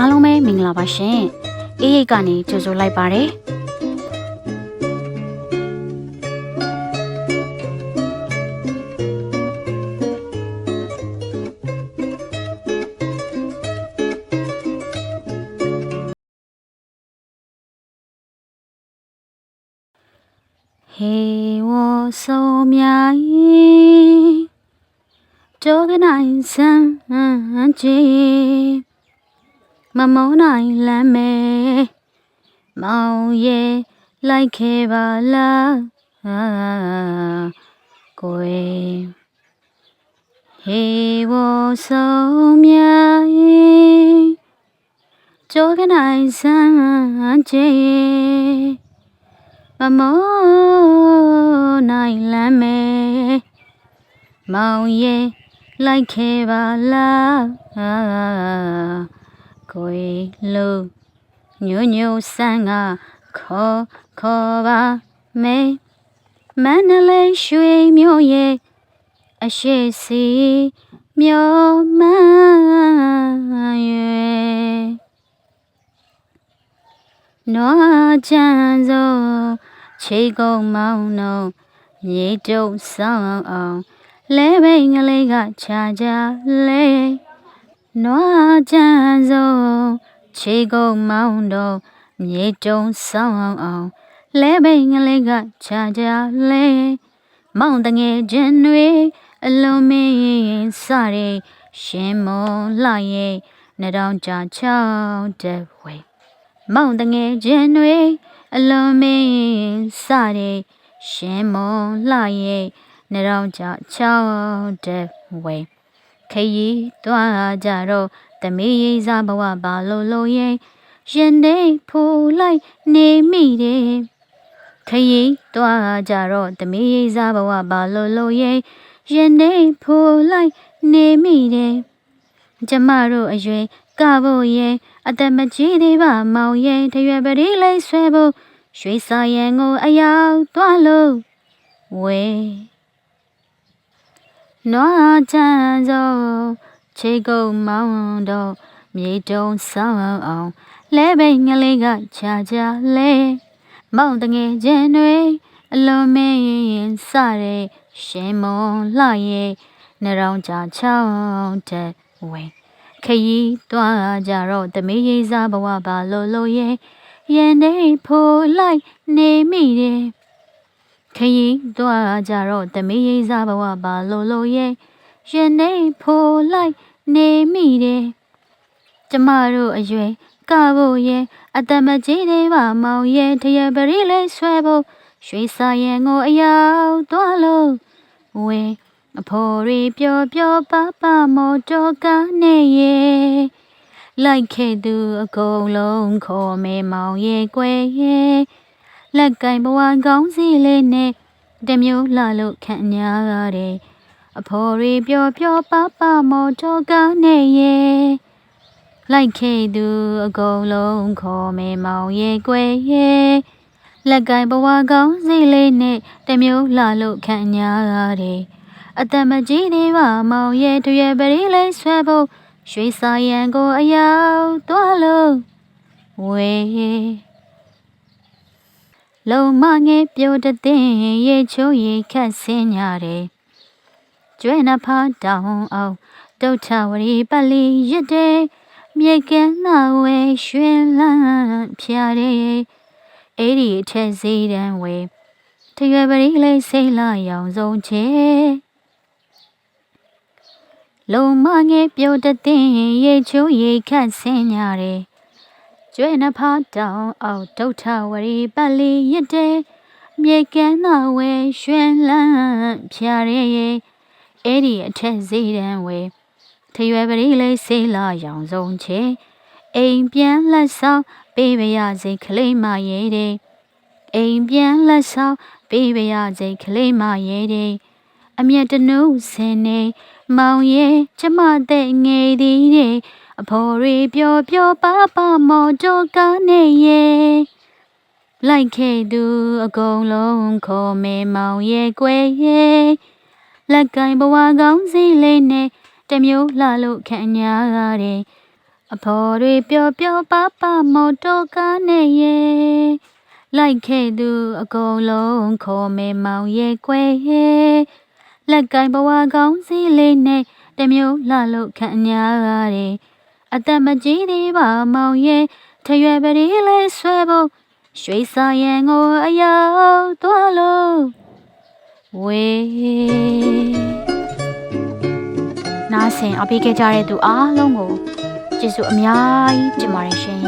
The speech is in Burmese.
အားလုံးပဲမင်္ဂလာပါရှင်အေးရိတ်ကနေကြိုဆိုလိုက်ပါတယ်ဟေဝဆုံးမြရင်ကြောကနိုင်စမ်းချေ မမုန်းနိုင်လမ်းမဲမောင်ရဲ့လိုက်ခဲ့ပါလားအာကိုယ်ဟေဝဆုံးမြရင်ကြောကနိုင်စမ်းချေမမောနိုင်လမ်းမဲမောင်ရဲ့လိုက်ခဲ့ပါလားအာ ကိုယ်လုံးညို့ညို့ဆန်းကခေါ်ခေါ်ပါမေမန္တလေးရွှေမြို့ရဲ့အရှိစီမြို့မရဲ့နွားချမ်းစုံခြေကုံမောင်းတော့မြေတုပ်ဆောင်အောင်လဲဘိန်ကလေးကခြာကြလဲ နွားချမ်းစုံခြေကုံမောင်းတော့မြေတုံဆောင်အောင်လဲဘိန်ကလေးကခြာကြလဲမောင်တငယ်ချင်းတွေအလုံးမင်းစရဲရှင်မွန်လှရဲ့နှတောင်ကြချောင်းတဲ့ဝေမောင်တငယ်ချင်းတွေအလုံးမင်းစရဲရှင်မွန်လှရဲ့နှတောင်ကြချောင်းတဲ့ဝေ ခရီးသွားကြတော့သမီးရိစားဘဝပါလို့လို့ရဲ့ရင်နေဖူလိုက်နေမိတယ်ခရီးသွားကြတော့သမီးရိစားဘဝပါလို့လို့ရဲ့ရင်နေဖူလိုက်နေမိတယ်ကျမတို့အရွယ်ကဖို့ရဲ့အသက်မကြီးသေးပါမောင်ရဲ့တရွယ်ပရိလေးဆွဲဖို့ရွှေစာရန်ကိုအရောက်သွားလို့ဝဲ နွားချမ်းစုံခြေကုပ်မောင်းတော့မြေတုံးဆောင်အောင်လဲပိန်ငလေးကခြာကြလဲမောင်တငယ်ချင်းတွေအလုံးမင်းစတဲ့ရှင်မွန်လှရဲ့နှရောင်ကြချောင်းတဲ့ဝဲခရီးသွားကြတော့သမီးရေးစားဘဝပါလို့လို့ရဲ့ရင်နေဖိုးလိုက်နေမိတယ် ခရီးသွားကြတော့သမီးရေးစားဘဝပါလို့လို့ရဲ့ရင်နေဖိုးလိုက်နေမိတယ်ကျမတို့အရွယ်ကဖို့ရဲ့အတမကြီးသေးပါမောင်ရဲ့တရပရိလေးဆွဲဖို့ရွှေစာရန်ကိုအရောက်သွားလို့ဝဲအဖော်ရီပျော်ပျော်ပါပါမော်တော်ကနေရဲ့လိုက်ခဲ့သူအကုန်လုံးခေါ်မဲမောင်ရဲ့ကွယ်ရဲ့ လက်ကင်ဘဝကောင်းစီလေးနဲ့တမျိုးလှလို့ခံညာရတယ်အဖော်ရီပျော်ပျော်ပါပါမော်တော်ကနေရဲ့လိုက်ခဲ့သူအကုန်လုံးခေါ်မဲမောင်ရဲ့ကွယ်ရဲ့လက်ကင်ဘဝကောင်းစီလေးနဲ့တမျိုးလှလို့ခံညာရတယ်အတမကြီးသေးပါမောင်ရဲ့တရွယ်ပရိလေးဆွဲဖို့ရွှေစာရန်ကိုအရောက်သွားလို့ဝေ လုံမငယ်ပြိုတသိင်ရေချိုးရေခတ်ဆင်းညာတယ်ကျွဲ့နှဖားတောင်းအောင်ဒုထဝရီပလီရစ်တဲ့မြေကမ်းနာဝဲရွှင်လန်းဖြာတဲ့အဲ့ဒီအထက်စီးတန်းဝဲတရွယ်ပရိလေးစိတ်လာရောင်ဆုံးချေလုံမငယ်ပြိုတသိင်ရေချိုးရေခတ်ဆင်းညာတယ် ကျွဲ့နှဖားတောင်းအောင်ဒုထဝရီပလီရစ်တဲ့မြေကမ်းနာဝဲရွှင်လန်းဖြာတဲ့အဲ့ဒီအထက်စီးတန်းဝဲထရွယ်ပရိလေးစေးလာရောင်ဆုံးချေအိမ်ပြန်လက်ဆောင်ပေးပါရစေခလေးမရဲတဲ့အိမ်ပြန်လက်ဆောင်ပေးပါရစေခလေးမရဲတဲ့အမျက်တနုစင်နေမောင်ရဲ့ကျမတဲ့ငယ်သည်တဲ့ အဖော်ရီပျော်ပျော်ပါပါမော်ကြောကနေရဲ့လိုက်ခဲ့သူအကုန်လုံးခေါ်မေမောင်ရဲ့ကွယ်ရဲ့လက်ကင်ဘဝကောင်းစီလေးနဲ့တမျိုးလှလို့ခံညာရတယ်အဖော်တွေပျော်ပျော်ပါပါမော်တော်ကားနဲ့ရဲ့လိုက်ခဲ့သူအကုန်လုံးခေါ်မဲမောင်ရဲ့ကွယ်ရဲ့လက်ကင်ဘဝကောင်းစီလေးနဲ့တမျိုးလှလို့ခံညာရတယ် အသက်မကြီးသေးပါမောင်ရဲ့ထရွယ်ပရီလေးဆွဲဖို့ရွှေစာရန်ကိုအရောက်သွားလို့ဝေးနားဆင်အပေးခဲ့ကြတဲ့သူအားလုံးကိုကျေးဇူးအများကြီးတင်ပါတယ်ရှင်